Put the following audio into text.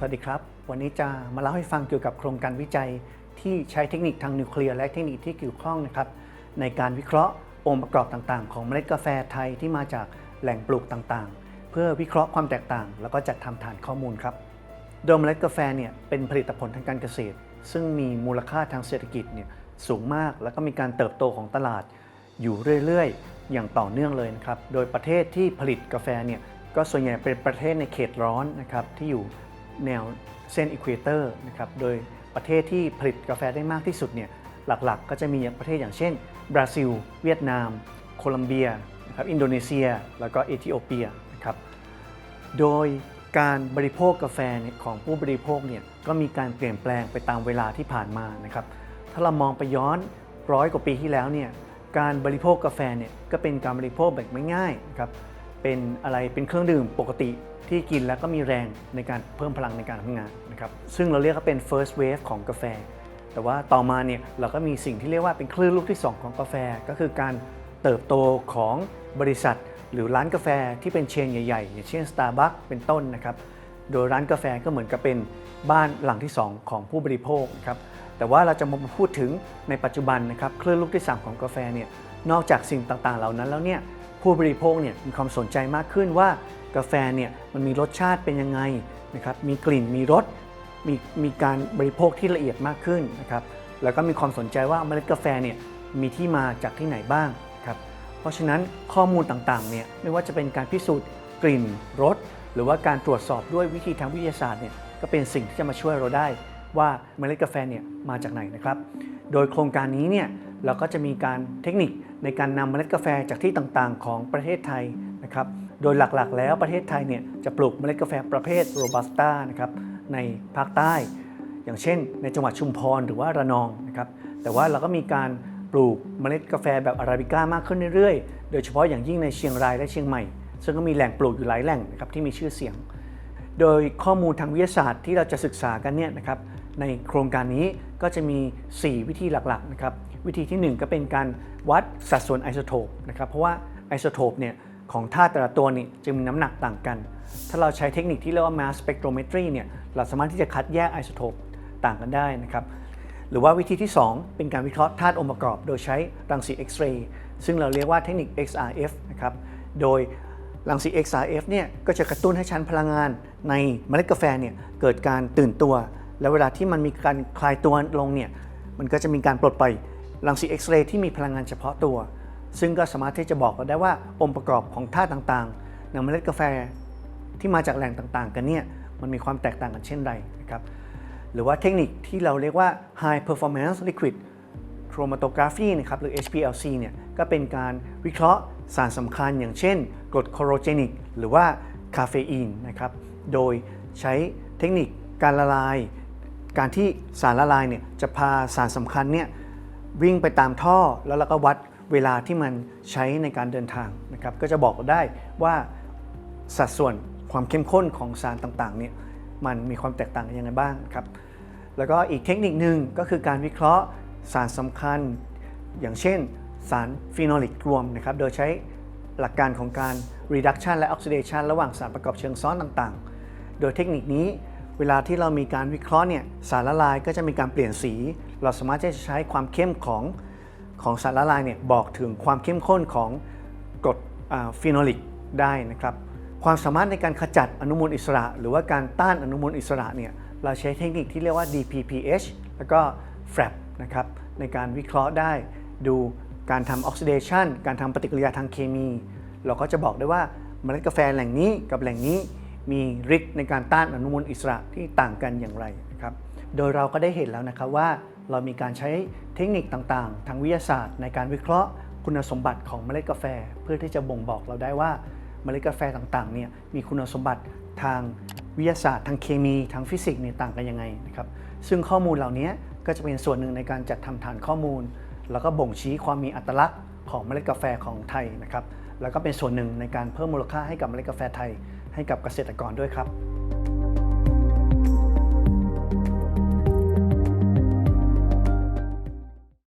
สวัสดีครับ วันนี้จะมาเล่าให้ฟังเกี่ยวกับโครงการวิจัย ที่ใช้เทคนิคทางนิวเคลียร์และเทคนิคที่เกี่ยวข้องนะครับในการวิเคราะห์องค์ประกอบต่างๆ ของเมล็ดกาแฟไทยที่มาจากแหล่งปลูกต่างๆ เพื่อวิเคราะห์ความแตกต่าง แล้วก็จัดทำฐานข้อมูลครับโดยเมล็ดกาแฟเนี่ยเป็นผลิตผลทางการเกษตร ซึ่งมีมูลค่าทางเศรษฐกิจเนี่ยสูงมากแล้วก็มีการเติบโตของตลาด อยู่เรื่อยๆ อย่างต่อเนื่องเลยนะครับโดยประเทศที่ผลิตกาแฟเนี่ยก็ส่วนใหญ่เป็นประเทศในเขตร้อนนะครับที่อยู่ แนวเส้นอีควเตอร์นะครับโดยประเทศที่ผลิตกาแฟได้มากที่สุดเนี่ยหลักๆก็จะมีประเทศอย่างเช่น บราซิล เวียดนาม โคลัมเบียนะครับอินโดนีเซีย แล้วก็เอธิโอเปียนะครับโดยการบริโภคกาแฟเนี่ยของผู้บริโภคเนี่ยก็มีการเปลี่ยนแปลงไปตามเวลาที่ผ่านมานะครับถ้าเรามองไปย้อนร้อยกว่าปีที่แล้วเนี่ยการบริโภคกาแฟเนี่ยก็เป็นการบริโภคแบบไม่ง่ายนะครับ เป็นอะไรเป็นเครื่องดื่มปกติที่กินแล้วก็มีแรงในการเพิ่มพลังในการทำงานนะครับซึ่งเราเรียกว่าเป็น first wave ของกาแฟ แต่ว่าต่อมาเนี่ยเราก็มีสิ่งที่เรียกว่าเป็นคลื่นลูกที่ 2 ของกาแฟ ก็คือการเติบโตของบริษัท หรือร้านกาแฟที่เป็นเชนใหญ่ๆอย่างเช่น Starbucks เป็นต้นนะครับโดยร้านกาแฟก็เหมือนกับเป็นบ้านหลังที่ 2 ของผู้บริโภคนะครับแต่ว่าเราจะมาพูดถึงในปัจจุบันนะครับคลื่นลูกที่ 3 ของกาแฟเนี่ยนอกจากสิ่งต่างๆ เหล่านั้นแล้วเนี่ย ผู้บริโภคเนี่ยมีความสนใจมากขึ้นว่ากาแฟเนี่ยมันมีรสชาติเป็นยังไงนะครับมีกลิ่นมีรสมีมีการบริโภคที่ละเอียดมากขึ้นนะครับแล้วก็มีความสนใจว่าเมล็ดกาแฟเนี่ยมีที่มาจากที่ไหนบ้างครับเพราะฉะนั้นข้อมูลต่างๆเนี่ยไม่ว่าจะเป็นการพิสูจน์กลิ่นรสหรือว่าการตรวจสอบด้วยวิธีทางวิทยาศาสตร์เนี่ยก็เป็นสิ่งที่จะมาช่วยเราได้ว่าเมล็ดกาแฟเนี่ยมาจากไหนนะครับ โดยโครงการนี้เนี่ย เราก็จะมีการเทคนิคในการนำเมล็ดกาแฟจากที่ต่างๆ ของประเทศไทยนะครับ โดยหลักๆ แล้วประเทศไทยเนี่ยจะปลูกเมล็ดกาแฟประเภทโรบัสต้านะครับในภาคใต้ อย่างเช่น ในจังหวัดชุมพรหรือว่าระนองนะครับแต่ว่าเราก็มีการปลูกเมล็ดกาแฟแบบอาราบิก้ามากขึ้นเรื่อยๆ โดยเฉพาะอย่างยิ่งในเชียงรายและเชียงใหม่ ซึ่งก็มีแหล่งปลูกอยู่หลายแหล่งนะครับที่มีชื่อเสียง โดยข้อมูลทางวิทยาศาสตร์ที่เราจะศึกษากันเนี่ยนะครับในโครงการนี้ก็จะมี 4 วิธีหลักๆนะครับ วิธีทีหนึ่1 ก็เป็นการวัดสัดส่วนไอโซโทปนะครับเพราะว่าไอโซโทปเนี่ยของธาตุแต่ละตัวนี่จะมีน้ำหนักต่างกัน ถ้าเราใช้เทคนิคที่เรียกว่า mass spectrometry เนี่ยเราสามารถที่จะคัดแยกไอโซโทปต่างกันได้นะครับหรือว่าวิธีที่ 2 เป็นการวิเคราะห์ธาตุองค์ประกอบ โดยใช้รังสีเอ็กซเรย์ซึ่งเราเรียกว่าเทคนิค XRF นะครับโดยรังสี XRF เนี่ยก็จะกระตุ้นให้ชั้นพลังงานในเมล็ดกาแฟเนี่ยเกิดการตื่นตัว แล้วเวลาที่มันมีการคลายตัวลงเนี่ยมันก็จะมีการปลดปล่อย รังสีเอ็กซเรย์ที่มีพลังงานเฉพาะตัว ซึ่งก็สามารถที่จะบอกเราได้ว่าองค์ประกอบของธาตุต่างๆในเมล็ดกาแฟที่มาจากแหล่งต่างๆ กันเนี่ยมันมีความแตกต่างกันเช่นไรนะครับหรือว่าเทคนิคที่เราเรียกว่า High Performance Liquid Chromatography นะครับหรือ HPLC เนี่ยก็เป็นการวิเคราะห์สารสำคัญอย่างเช่นกรดโคโรเจนิกหรือว่าคาเฟอีนนะครับโดยใช้เทคนิคการละลาย การที่สารละลายเนี่ยจะพาสารสำคัญเนี่ย วิ่งไปตามท่อแล้วเราก็วัดเวลาที่มันใช้ในการเดินทางนะครับ ก็จะบอกได้ว่าสัดส่วนความเข้มข้นของสารต่างๆเนี่ยมันมีความแตกต่างกันยังไงบ้างครับ แล้วก็อีกเทคนิคหนึ่งก็คือการวิเคราะห์สารสำคัญ อย่างเช่นสารฟีนอลิกรวมนะครับ โดยใช้หลักการของการ reduction และ oxidation ระหว่างสารประกอบเชิงซ้อนต่างๆ โดยเทคนิคนี้ เวลาที่เรามีการวิเคราะห์เนี่ยสารละลายก็จะมีการเปลี่ยนสี เราสามารถที่จะใช้ความเข้มของของสารละลายเนี่ยบอกถึงความเข้มข้นของกรดฟีนอลิกได้นะครับความสามารถในการขจัดอนุมูลอิสระ หรือว่าการต้านอนุมูลอิสระเนี่ยเราใช้เทคนิคที่เรียกว่า DPPH แล้วก็ FRAP นะครับในการวิเคราะห์ได้ ดูการทำออกซิเดชันการทำปฏิกิริยาทางเคมี เราก็จะบอกได้ว่าเมล็ดกาแฟแหล่งนี้กับแหล่งนี้ มีฤทธิ์ในการต้านอนุมูลอิสระที่ต่างกันอย่างไรนะครับ โดยเราก็ได้เห็นแล้วนะครับว่าเรามีการใช้เทคนิคต่างๆ ทางวิทยาศาสตร์ ในการวิเคราะห์คุณสมบัติของเมล็ดกาแฟ เพื่อที่จะบ่งบอกเราได้ว่าเมล็ดกาแฟต่างๆเนี่ยมีคุณสมบัติทางวิทยาศาสตร์ ทางเคมีทางฟิสิกส์เนี่ยต่างกันยังไงนะครับซึ่งข้อมูลเหล่านี้ก็จะเป็นส่วนหนึ่งในการจัดทำฐานข้อมูล แล้วก็บ่งชี้ความมีอัตลักษณ์ของเมล็ดกาแฟของไทยนะครับแล้วก็เป็นส่วนหนึ่งในการเพิ่มมูลค่าให้กับเมล็ดกาแฟไทย ให้กับเกษตรกรด้วยครับ